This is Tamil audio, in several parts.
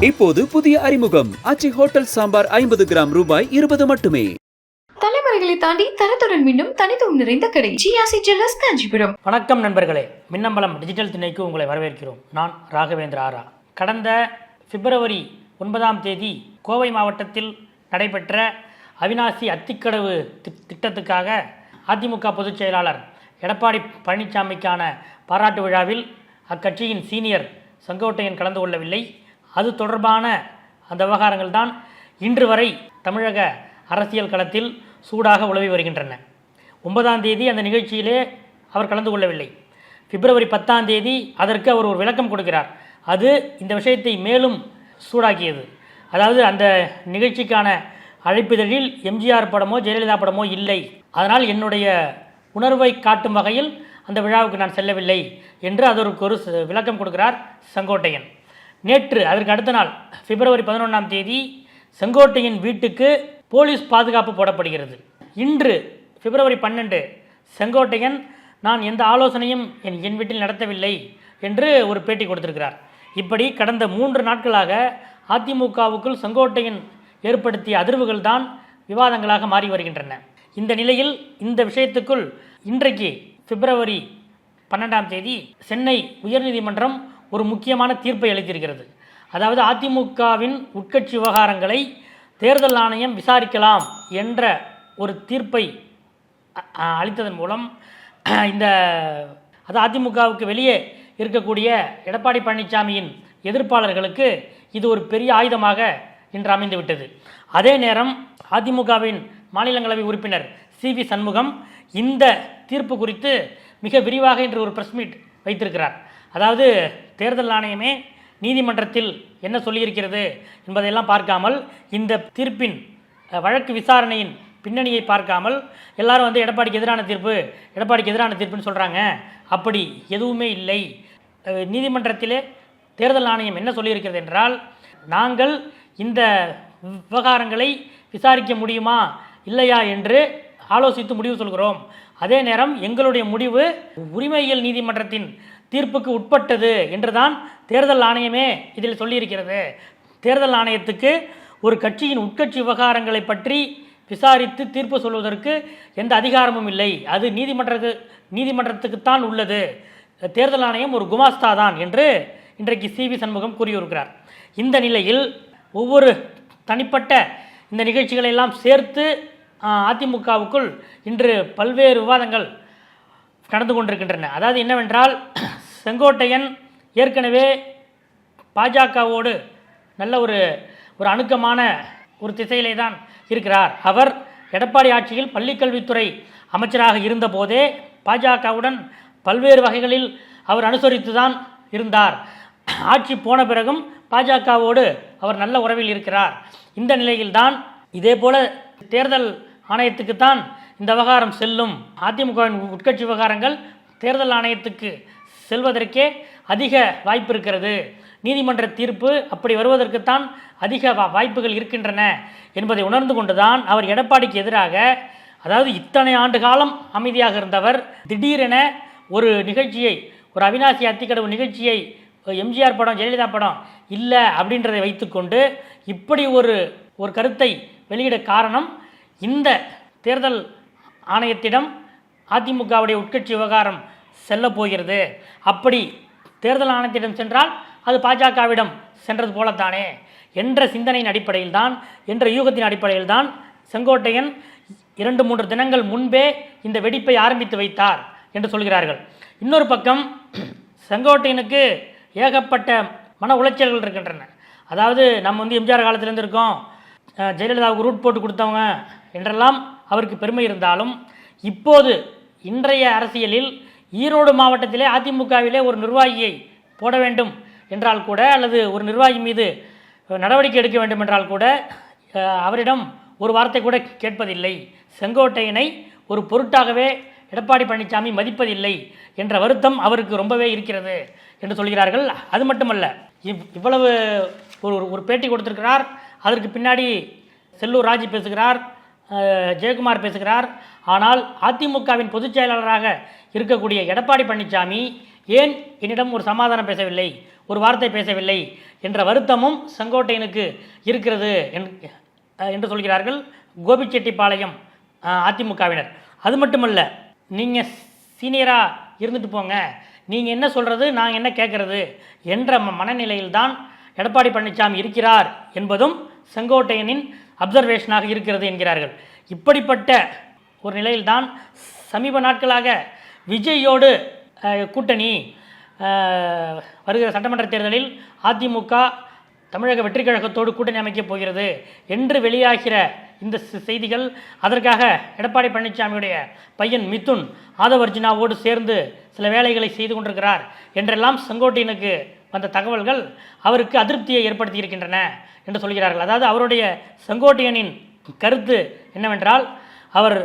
இப்போது புதிய அறிமுகம். ஆச்சி ஹோட்டல் சாம்பார் ஐம்பது கிராம் ரூபாய் இருபது மட்டுமே. தலைமுறைகளை தாண்டி தரத்துடன் மீண்டும் தனித்துவம் நிறைந்த கடை. ஜிஆசி ஜுவல்லர்ஸ் காஞ்சிபுரம். வணக்கம் நண்பர்களே. மின்னம்பலம் டிஜிட்டல் திணைக்கு உங்களை வரவேற்கிறோம். நான் ராகவேந்திர ஆரா. கடந்த பிப்ரவரி ஒன்பதாம் தேதி கோவை மாவட்டத்தில் நடைபெற்ற அவினாசி அத்திக்கடவு தி- திட்டத்துக்காக அதிமுக பொதுச் செயலாளர் எடப்பாடி பழனிசாமிக்கான பாராட்டு விழாவில் அக்கட்சியின் சீனியர் செங்கோட்டையன் கலந்து கொள்ளவில்லை. அது தொடர்பான அந்த விவகாரங்கள் தான் இன்று வரை தமிழக அரசியல் களத்தில் சூடாக உழவி வருகின்றன. ஒன்பதாம் தேதி அந்த நிகழ்ச்சியிலே அவர் கலந்து கொள்ளவில்லை. பிப்ரவரி பத்தாம் தேதி அதற்கு அவர் ஒரு விளக்கம் கொடுக்கிறார். அது இந்த விஷயத்தை மேலும் சூடாக்கியது. அதாவது அந்த நிகழ்ச்சிக்கான அழைப்பிதழில் எம்ஜிஆர் படமோ ஜெயலலிதா படமோ இல்லை. அதனால் என்னுடைய உணர்வை காட்டும் வகையில் அந்த விழாவுக்கு நான் செல்லவில்லை என்று அதற்கு ஒரு விளக்கம் கொடுக்கிறார் செங்கோட்டையன். நேற்று அதற்கு அடுத்த நாள் பிப்ரவரி பதினொன்றாம் தேதி செங்கோட்டையின் வீட்டுக்கு போலீஸ் பாதுகாப்பு போடப்படுகிறது. இன்று பிப்ரவரி பன்னெண்டு செங்கோட்டையன் நான் எந்த ஆலோசனையும் என் என் வீட்டில் நடத்தவில்லை என்று ஒரு பேட்டி கொடுத்திருக்கிறார். இப்படி கடந்த மூன்று நாட்களாக அதிமுகவுக்குள் செங்கோட்டையன் ஏற்படுத்திய அதிர்வுகள் தான் விவாதங்களாக மாறி வருகின்றன. இந்த நிலையில் இந்த விஷயத்துக்குள் இன்றைக்கு பிப்ரவரி பன்னெண்டாம் தேதி சென்னை உயர்நீதிமன்றம் ஒரு முக்கியமான தீர்ப்பை அளித்திருக்கிறது. அதாவது அதிமுகவின் உட்கட்சி விவகாரங்களை தேர்தல் ஆணையம் விசாரிக்கலாம் என்ற ஒரு தீர்ப்பை அளித்ததன் மூலம் இந்த அது அதிமுகவுக்கு வெளியே இருக்கக்கூடிய எடப்பாடி பழனிசாமியின் எதிர்ப்பாளர்களுக்கு இது ஒரு பெரிய ஆயுதமாக இன்று அமைந்துவிட்டது. அதே நேரம் அதிமுகவின் மாநிலங்களவை உறுப்பினர் சி வி சண்முகம் இந்த தீர்ப்பு குறித்து மிக விரிவாக இன்று ஒரு பிரஸ் மீட் வைத்திருக்கிறார். அதாவது தேர்தல் ஆணையமே நீதிமன்றத்தில் என்ன சொல்லியிருக்கிறது என்பதையெல்லாம் பார்க்காமல் இந்த தீர்ப்பின் வழக்கு விசாரணையின் பின்னணியை பார்க்காமல் எல்லாரும் வந்து எடப்பாடிக்கு எதிரான தீர்ப்பு எடப்பாடிக்கு எதிரான தீர்ப்புன்னு சொல்கிறாங்க அப்படி எதுவுமே இல்லை. நீதிமன்றத்திலே தேர்தல் ஆணையம் என்ன சொல்லியிருக்கிறது என்றால் நாங்கள் இந்த விவகாரங்களை விசாரிக்க முடியுமா இல்லையா என்று ஆலோசித்து முடிவு சொல்கிறோம். அதே நேரம் எங்களுடைய முடிவு உரிமையியல் நீதிமன்றத்தின் தீர்ப்புக்கு உட்பட்டது என்றுதான் தேர்தல் ஆணையமே இதில் சொல்லியிருக்கிறது. தேர்தல் ஆணையத்துக்கு ஒரு கட்சியின் உட்கட்சி விவகாரங்களை பற்றி விசாரித்து தீர்ப்பு சொல்வதற்கு எந்த அதிகாரமும் இல்லை. அது நீதிமன்றத்து நீதிமன்றத்துக்குத்தான் உள்ளது. தேர்தல் ஆணையம் ஒரு குமாஸ்தா தான் என்று இன்றைக்கு சி. வி. சண்முகம் கூறியிருக்கிறார். இந்த நிலையில் ஒவ்வொரு தனிப்பட்ட இந்த நிகழ்ச்சிகளை எல்லாம் சேர்த்து அதிமுகவுக்குள் இன்று பல்வேறு விவாதங்கள் நடந்து கொண்டிருக்கின்றன. அதாவது என்னவென்றால் செங்கோட்டையன் ஏற்கனவே பாஜகவோடு நல்ல ஒரு ஒரு அணுக்கமான ஒரு திசையிலே தான் இருக்கிறார். அவர் எடப்பாடி ஆட்சியில் பள்ளிக்கல்வித்துறை அமைச்சராக இருந்தபோதே பாஜகவுடன் பல்வேறு வகைகளில் அவர் அனுசரித்து தான் இருந்தார். ஆட்சி போன பிறகும் பாஜகவோடு அவர் நல்ல உறவில் இருக்கிறார். இந்த நிலையில்தான் இதே போல தேர்தல் ஆணையத்துக்கு தான் இந்த விவகாரம் செல்லும். அதிமுகவின் உட்கட்சி விவகாரங்கள் தேர்தல் ஆணையத்துக்கு செல்வதற்கே அதிக வாய்ப்பு இருக்கிறது. நீதிமன்ற தீர்ப்பு அப்படி வருவதற்குத்தான் அதிக வா- வாய்ப்புகள் இருக்கின்றன என்பதை உணர்ந்து கொண்டுதான் அவர் எடப்பாடிக்கு எதிராக அதாவது இத்தனை ஆண்டு காலம் அமைதியாக இருந்தவர் திடீரென ஒரு நிகழ்ச்சியை ஒரு அவினாசி அத்திக்கடவு நிகழ்ச்சியை எம்ஜிஆர் படம் ஜெயலலிதா படம் இல்லை அப்படின்றதை வைத்துக்கொண்டு இப்படி ஒரு ஒரு கருத்தை வெளியிட காரணம் இந்த தேர்தல் ஆணையத்திடம் அதிமுகவுடைய உட்கட்சி விவகாரம் செல்லப்போகிறது அப்படி தேர்தல் ஆணையத்திடம் சென்றால் அது பாஜகவிடம் சென்றது போலத்தானே? என்ற சிந்தனையின் அடிப்படையில் தான் என்ற யூகத்தின் அடிப்படையில் தான் செங்கோட்டையன் இரண்டு மூன்று தினங்கள் முன்பே இந்த வெடிப்பை ஆரம்பித்து வைத்தார் என்று சொல்கிறார்கள். இன்னொரு பக்கம் செங்கோட்டையனுக்கு ஏகப்பட்ட மன உளைச்சல்கள் இருக்கின்றன. அதாவது நம்ம வந்து எம்ஜிஆர் காலத்திலேருந்து இருக்கோம் ஜெயலலிதாவுக்கு ரூட் போட்டு கொடுத்தவங்க என்றெல்லாம் அவருக்கு பெருமை இருந்தாலும் இப்போது இன்றைய அரசியலில் ஈரோடு மாவட்டத்திலே அதிமுகவிலே ஒரு நிர்வாகியை போட வேண்டும் என்றால் கூட அல்லது ஒரு நிர்வாகி மீது நடவடிக்கை எடுக்க வேண்டும் என்றால் கூட அவரிடம் ஒரு வார்த்தை கூட கேட்பதில்லை. செங்கோட்டையனை ஒரு பொருட்டாகவே எடப்பாடி பழனிசாமி மதிப்பதில்லை என்ற வருத்தம் அவருக்கு ரொம்பவே இருக்கிறது என்று சொல்கிறார்கள். அது மட்டுமல்ல இவ் இவ்வளவு ஒரு ஒரு- ஒரு பேட்டி கொடுத்திருக்கிறார். அதற்கு பின்னாடி செல்லூர் ராஜு பேசுகிறார் ஜெயக்குமார் பேசுகிறார். ஆனால் அதிமுகவின் பொதுச் செயலாளராக இருக்கக்கூடிய எடப்பாடி பழனிசாமி ஏன் என்னிடம் ஒரு சமாதானம் பேசவில்லை ஒரு வார்த்தை பேசவில்லை என்ற வருத்தமும் செங்கோட்டையனுக்கு இருக்கிறது என்- என்று சொல்கிறார்கள் கோபிச்செட்டிப்பாளையம் அதிமுகவினர். அது மட்டுமல்ல நீங்கள் சீனியராக இருந்துட்டு போங்க நீங்கள் என்ன சொல்கிறது நாங்கள் என்ன கேட்குறது என்ற ம- மனநிலையில்தான் எடப்பாடி பழனிசாமி இருக்கிறார் என்பதும் செங்கோட்டையனின் அப்சர்வேஷனாக இருக்கிறது என்கிறார்கள். இப்படிப்பட்ட ஒரு நிலையில்தான் சமீப நாட்களாக விஜயோடு கூட்டணி வருகிற சட்டமன்ற தேர்தலில் அதிமுக தமிழக வெற்றி கழகத்தோடு கூட்டணி அமைக்கப் போகிறது என்று வெளியாகிற இந்த செய்திகள் அதற்காக எடப்பாடி பழனிசாமியுடைய பையன் மிதுன் ஆதவர்ஜினாவோடு சேர்ந்து சில வேலைகளை செய்து கொண்டிருக்கிறார் என்றெல்லாம் செங்கோட்டையனுக்கு வந்த தகவல்கள் அவருக்கு அதிருப்தியை ஏற்படுத்தி இருக்கின்றன என்று சொல்கிறார்கள். அதாவது அவருடைய செங்கோட்டையனின் கருத்து என்னவென்றால் அவர்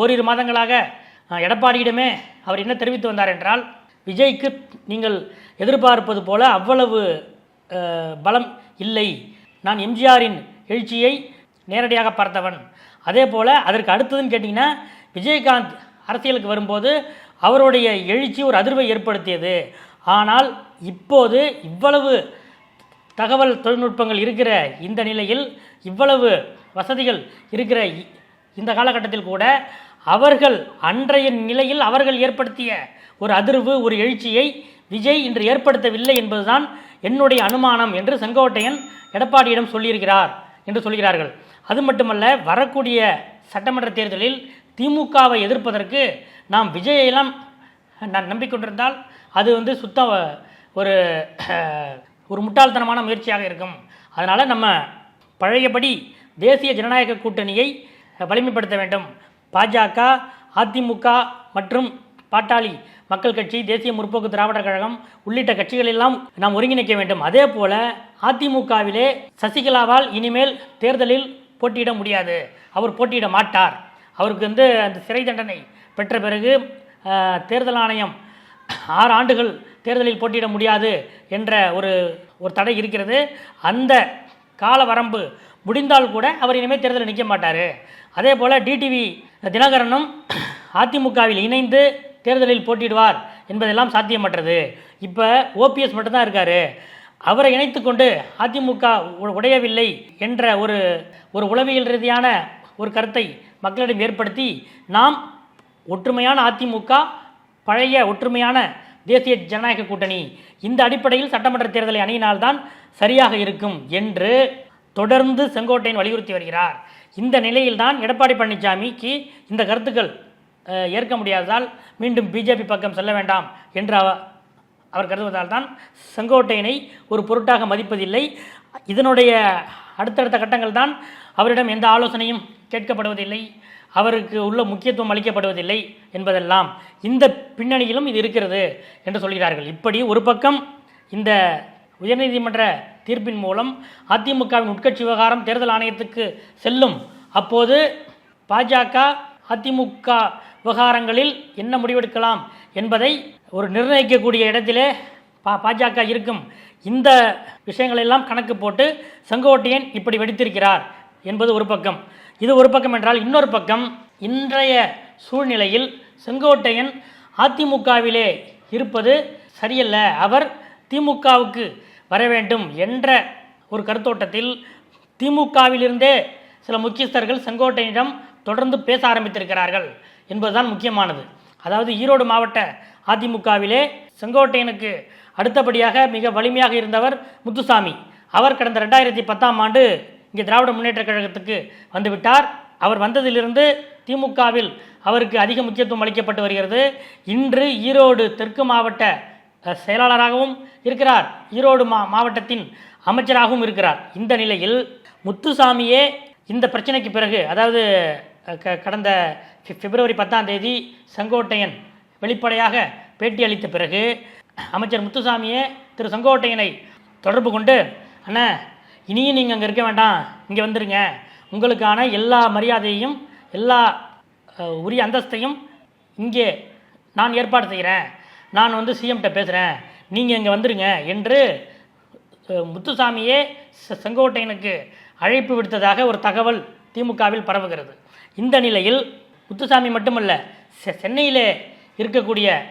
ஓரிரு மாதங்களாக எடப்பாடியிடமே அவர் என்ன தெரிவித்து வந்தார் என்றால் விஜய்க்கு நீங்கள் எதிர்பார்ப்பது போல அவ்வளவு பலம் இல்லை. நான் எம்ஜிஆரின் எழுச்சியை நேரடியாக பார்த்தவன். அதே போல் அதற்கு அடுத்ததுன்னு கேட்டிங்கன்னா விஜயகாந்த் அரசியலுக்கு வரும்போது அவருடைய எழுச்சி ஒரு அதிர்வை ஏற்படுத்தியது. ஆனால் இப்போது இவ்வளவு தகவல் தொழில்நுட்பங்கள் இருக்கிற இந்த நிலையில் இவ்வளவு வசதிகள் இருக்கிற இ- இந்த காலகட்டத்தில் கூட அவர்கள் அன்றைய நிலையில் அவர்கள் ஏற்படுத்திய ஒரு அதிர்வு ஒரு எழுச்சியை விஜய் இன்று ஏற்படுத்தவில்லை என்பதுதான் என்னுடைய அனுமானம் என்று செங்கோட்டையன் எடப்பாடியிடம் சொல்லியிருக்கிறார் என்று சொல்கிறார்கள். அது மட்டுமல்ல வரக்கூடிய சட்டமன்ற தேர்தலில் திமுகவை எதிர்ப்பதற்கு நாம் விஜயெல்லாம் நான் நம்பிக்கொண்டிருந்தால் அது வந்து சுத்த ஒரு ஒரு முட்டாள்தனமான முயற்சியாக இருக்கும். அதனால் நம்ம பழையபடி தேசிய ஜனநாயக கூட்டணியை வலிமைப்படுத்த வேண்டும். பாஜக அதிமுக மற்றும் பாட்டாளி மக்கள் கட்சி தேசிய முற்போக்கு திராவிடர் கழகம் உள்ளிட்ட கட்சிகளெல்லாம் நாம் ஒருங்கிணைக்க வேண்டும். அதே போல அதிமுகவிலே சசிகலாவால் இனிமேல் தேர்தலில் போட்டியிட முடியாது. அவர் போட்டியிட மாட்டார். அவருக்கு வந்து அந்த சிறை தண்டனை பெற்ற பிறகு தேர்தல் ஆணையம் ஆறு ஆண்டுகள் தேர்தலில் போட்டியிட முடியாது என்ற ஒரு ஒரு தடை இருக்கிறது. அந்த கால வரம்பு முடிந்தால் கூட அவர் இனிமேல் தேர்தலில் நிற்க மாட்டார். அதே போல் டிடிவி தினகரனும் அதிமுகவில் இணைந்து தேர்தலில் போட்டியிடுவார் என்பதெல்லாம் சாத்தியமற்றது. இப்போ ஓபிஎஸ் மட்டும்தான் இருக்கார். அவரை இணைத்து கொண்டு அதிமுக உ- உடையவில்லை என்ற ஒரு ஒரு உளவியல் ரீதியான ஒரு கருத்தை மக்களிடம் ஏற்படுத்தி நாம் ஒற்றுமையான அதிமுக பழைய ஒற்றுமையான தேசிய ஜனநாயக கூட்டணி இந்த அடிப்படையில் சட்டமன்ற தேர்தலை அணியினால்தான் சரியாக இருக்கும் என்று தொடர்ந்து செங்கோட்டையன் வலியுறுத்தி வருகிறார். இந்த நிலையில்தான் எடப்பாடி பழனிசாமிக்கு இந்த கருத்துக்கள் ஏற்க முடியாததால் மீண்டும் பிஜேபி பக்கம் செல்ல வேண்டாம் என்று அவர் கருதுவதால் தான் செங்கோட்டையனை ஒரு பொருட்டாக மதிப்பதில்லை. இதனுடைய அடுத்தடுத்த கட்டங்கள் தான் அவரிடம் எந்த ஆலோசனையும் கேட்கப்படுவதில்லை. அவருக்கு உள்ள முக்கியத்துவம் அளிக்கப்படுவதில்லை என்பதெல்லாம் இந்த பின்னணியிலும் இது இருக்கிறது என்று சொல்கிறார்கள். இப்படி ஒரு பக்கம் இந்த உயர்நீதிமன்ற தீர்ப்பின் மூலம் அதிமுகவின் உட்கட்சி விவகாரம் தேர்தல் ஆணையத்துக்கு செல்லும். அப்போது பாஜக அதிமுக விவகாரங்களில் என்ன முடிவெடுக்கலாம் என்பதை ஒரு நிர்ணயிக்கக்கூடிய இடத்திலே பா பாஜக இருக்கும். இந்த விஷயங்களெல்லாம் கணக்கு போட்டு செங்கோட்டையன் இப்படி வெடித்திருக்கிறார் என்பது ஒரு பக்கம். இது ஒரு பக்கம் என்றால் இன்னொரு பக்கம் இன்றைய சூழ்நிலையில் செங்கோட்டையன் அதிமுகவிலே இருப்பது சரியல்ல. அவர் திமுகவுக்கு வர வேண்டும் என்ற ஒரு கருத்தோட்டத்தில் திமுகவிலிருந்தே சில முக்கியஸ்தர்கள் செங்கோட்டையனிடம் தொடர்ந்து பேச ஆரம்பித்திருக்கிறார்கள் என்பதுதான் முக்கியமானது. அதாவது ஈரோடு மாவட்ட அதிமுகவிலே செங்கோட்டையனுக்கு அடுத்தபடியாக மிக வலிமையாக இருந்தவர் முத்துசாமி. அவர் கடந்த ரெண்டாயிரத்தி பத்தாம் ஆண்டு இங்கே திராவிட முன்னேற்றக் கழகத்துக்கு வந்துவிட்டார். அவர் வந்ததிலிருந்து திமுகவில் அவருக்கு அதிக முக்கியத்துவம் அளிக்கப்பட்டு வருகிறது. இன்று ஈரோடு தெற்கு மாவட்ட செயலாளராகவும் இருக்கிறார். ஈரோடு மா மாவட்டத்தின் அமைச்சராகவும் இருக்கிறார். இந்த நிலையில் முத்துசாமியே இந்த பிரச்சனைக்கு பிறகு அதாவது க- கடந்த பிப்ரவரி பத்தாம் தேதி செங்கோட்டையன் வெளிப்படையாக பேட்டி அளித்த பிறகு அமைச்சர் முத்துசாமியே திரு செங்கோட்டையனை தொடர்பு கொண்டு அண்ணா இனியும் நீங்கள் அங்கே இருக்க வேண்டாம். இங்கே வந்துடுங்க உங்களுக்கான எல்லா மரியாதையையும் எல்லா உரிய அந்தஸ்தையும் இங்கே நான் ஏற்பாடு செய்கிறேன் நான் வந்து சிஎம்கிட்ட பேசுகிறேன் நீங்கள் இங்கே வந்துடுங்க என்று முத்துசாமியே செங்கோட்டையனுக்கு அழைப்பு விடுத்ததாக ஒரு தகவல் திமுகவில் பரவுகிறது. இந்த நிலையில் முத்துசாமி மட்டுமல்ல செ- சென்னையிலே இருக்கக்கூடிய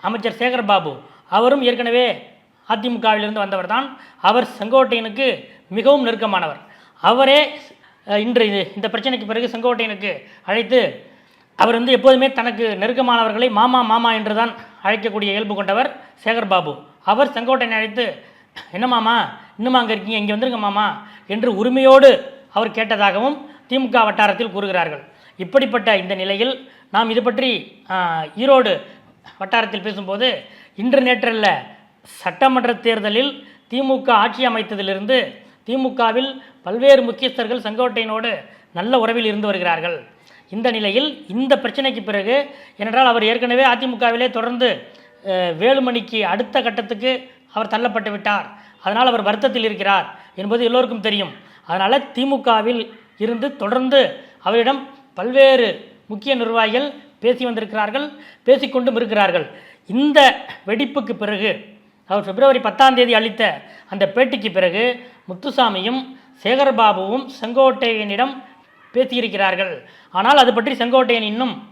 அமைச்சர் சேகர் பாபு அவரும் ஏற்கனவே அதிமுகவிலிருந்து வந்தவர் தான் அவர் செங்கோட்டையனுக்கு மிகவும் நெருக்கமானவர். அவரே இன்று இது- இந்த பிரச்சனைக்கு பிறகு செங்கோட்டையனுக்கு அழைத்து அவர் வந்து எப்போதுமே தனக்கு நெருக்கமானவர்களை மாமா மாமா என்று தான் அழைக்கக்கூடிய இயல்பு கொண்டவர் சேகர் பாபு. அவர் செங்கோட்டையனை அழைத்து என்ன மாமா இன்னுமா அங்கே இருக்கீங்க? இங்கே வந்துருங்க மாமா என்று உரிமையோடு அவர் கேட்டதாகவும் திமுக வட்டாரத்தில் கூறுகிறார்கள். இப்படிப்பட்ட இந்த நிலையில் நாம் இது பற்றி ஈரோடு வட்டாரத்தில் பேசும்போது இன்று நேற்றல்ல சட்டமன்ற தேர்தலில் திமுக ஆட்சி அமைத்ததிலிருந்து திமுகவில் பல்வேறு முக்கியஸ்தர்கள் செங்கோட்டையனோடு நல்ல உறவில் இருந்து வருகிறார்கள். இந்த நிலையில் இந்த பிரச்சனைக்கு பிறகு ஏனென்றால் அவர் ஏற்கனவே அதிமுகவிலே தொடர்ந்து வேலுமணிக்கு அடுத்த கட்டத்துக்கு அவர் தள்ளப்பட்டு விட்டார். அதனால் அவர் வருத்தத்தில் இருக்கிறார் என்பது எல்லோருக்கும் தெரியும். அதனால் திமுகவில் இருந்து தொடர்ந்து அவரிடம் பல்வேறு முக்கிய நிர்வாகிகள் பேசி வந்திருக்கிறார்கள் பேசிக்கொண்டும் இருக்கிறார்கள். இந்த வெடிப்புக்கு பிறகு அவர் பிப்ரவரி பத்தாம் தேதி அளித்த அந்த பேட்டிக்கு பிறகு முத்துசாமியும் சேகர்பாபுவும் செங்கோட்டையனிடம் பேசியிருக்கிறார்கள். ஆனால் அது பற்றி செங்கோட்டையன் இன்னும்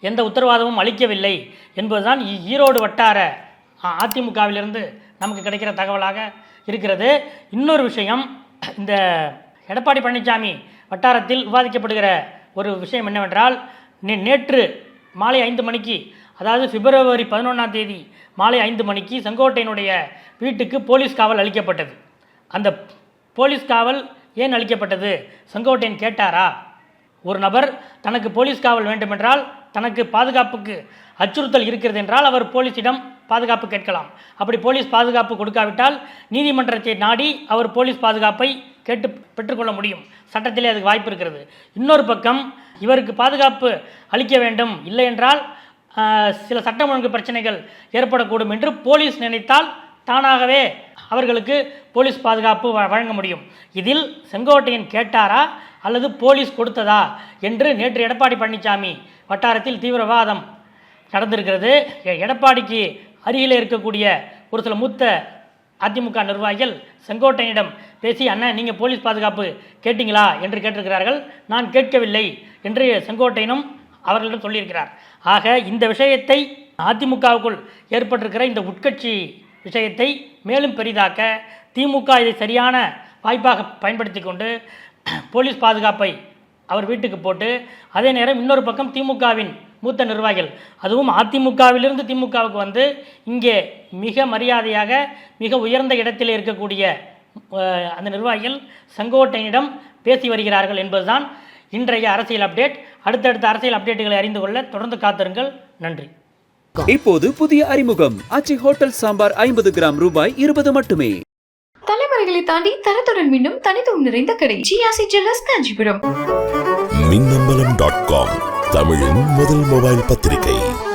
எந்த உத்தரவாதமும் அளிக்கவில்லை என்பதுதான் ஈரோடு வட்டார அதிமுகவிலிருந்து நமக்கு கிடைக்கிற தகவலாக இருக்கிறது. இன்னொரு விஷயம் இந்த எடப்பாடி பழனிசாமி வட்டாரத்தில் விவாதிக்கப்படுகிற ஒரு விஷயம் என்னவென்றால் நே- நேற்று மாலை ஐந்து மணிக்கு அதாவது பிப்ரவரி பதினொன்றாம் தேதி மாலை ஐந்து மணிக்கு செங்கோட்டையனுடைய வீட்டுக்கு போலீஸ் காவல் அளிக்கப்பட்டது. அந்த போலீஸ் காவல் ஏன் அளிக்கப்பட்டது செங்கோட்டையன் கேட்டாரா? ஒரு நபர் தனக்கு போலீஸ் காவல் வேண்டுமென்றால் தனக்கு பாதுகாப்புக்கு அச்சுறுத்தல் இருக்கிறது என்றால் அவர் போலீஸிடம் பாதுகாப்பு கேட்கலாம். அப்படி போலீஸ் பாதுகாப்பு கொடுக்காவிட்டால் நீதிமன்றத்தை நாடி அவர் போலீஸ் பாதுகாப்பை கேட்டு பெற்றுக்கொள்ள முடியும். சட்டத்திலே அதுக்கு வாய்ப்பு இருக்கிறது. இன்னொரு பக்கம் இவருக்கு பாதுகாப்பு அளிக்க வேண்டும். இல்லை என்றால் சில சட்டம் ஒழுங்கு பிரச்சனைகள் ஏற்படக்கூடும் என்று போலீஸ் நினைத்தால் தானாகவே அவர்களுக்கு போலீஸ் பாதுகாப்பு வ- வழங்க முடியும். இதில் செங்கோட்டையன் கேட்டாரா? அல்லது போலீஸ் கொடுத்ததா? என்று நேற்று எடப்பாடி பழனிசாமி வட்டாரத்தில் தீவிர விவாதம் நடந்திருக்கிறது. எடப்பாடிக்கு அருகில் இருக்கக்கூடிய ஒரு சில மூத்த அதிமுக நிர்வாகிகள் செங்கோட்டையனிடம் பேசி அண்ணன் நீங்கள் போலீஸ் பாதுகாப்பு கேட்டீங்களா? என்று கேட்டிருக்கிறார்கள். நான் கேட்கவில்லை என்று செங்கோட்டையனும் அவர்களிடம் சொல்லியிருக்கிறார். ஆக இந்த விஷயத்தை அதிமுகவுக்குள் ஏற்பட்டிருக்கிற இந்த உட்கட்சி விஷயத்தை மேலும் பெரிதாக்க திமுக இதை சரியான வாய்ப்பாக பயன்படுத்தி கொண்டு போலீஸ் பாதுகாப்பை அவர் வீட்டுக்கு போட்டு அதே நேரம் இன்னொரு பக்கம் திமுகவின் மூத்த நிர்வாகிகள் அதுவும் அதிமுகவிலிருந்து திமுகவுக்கு வந்து இங்கே மிக மரியாதையாக மிக உயர்ந்த இடத்தில் இருக்கக்கூடிய அந்த நிர்வாகிகள் செங்கோட்டையனிடம் பேசி வருகிறார்கள் என்பதுதான் இன்றைய அரசியல் அப்டேட். அடுத்தடுத்த அரசியல் அப்டேட்டுகளை அறிந்து கொள்ள தொடர்ந்து காத்திருங்கள். நன்றி. இப்போது புதிய அறிமுகம். ஆச்சி ஹோட்டல் சாம்பார் ஐம்பது கிராம் ரூபாய் இருபது மட்டுமே. தலைமுறைகளை தாண்டி தரத்துடன் மீண்டும் தனித்துவம் நிறைந்த கடை. ஜிஆசி jewellers Kanchipuram. Minnambalam dot com தமிழின் முதல் மொபைல் பத்திரிகை.